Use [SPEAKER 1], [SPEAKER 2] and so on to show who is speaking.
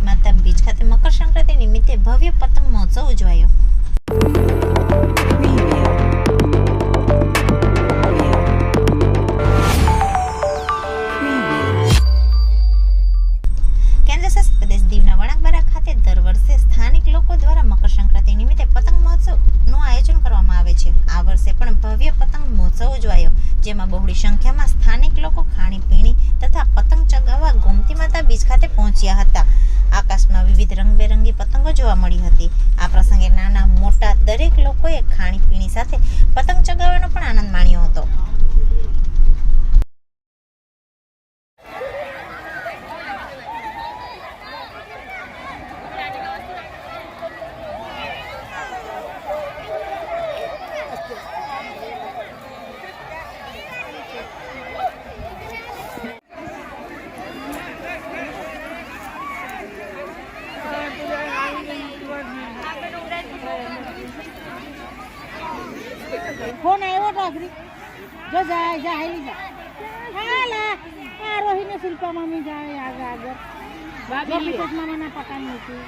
[SPEAKER 1] ખાતે મકર સંક્રાંતિ નિમિત્તે ભવ્ય પતંગ મહોત્સવ ઉજવાયો. કેન્દ્રશાસિત દર વર્ષે સ્થાનિક લોકો દ્વારા મકર સંક્રાંતિ નિમિત્તે પતંગ મહોત્સવનું આયોજન કરવામાં આવે છે. આ વર્ષે પણ ભવ્ય પતંગ મહોત્સવ ઉજવાયો, જેમાં બહોળી સંખ્યામાં સ્થાનિક લોકો ખાણીપીણી તથા પતંગ ચગાવવા ગોમતી માતા બીચ ખાતે પહોંચ્યા હતા. આકાશમાં વિવિધ રંગબેરંગી પતંગો જોવા મળી હતી. આ પ્રસંગે નાના મોટા દરેક લોકોએ ખાણીપીણી સાથે પતંગ ચગાવવાનો પણ આનંદ માણ્યો હતો
[SPEAKER 2] ફોન આવ્યો તો અઘરી. જો જાય જા હાલી જા. હાલા આ રોહિને શિલ્પા મમ્મી જાય આગળ આગળ. જો પિતત મામાના પકાન મૂકી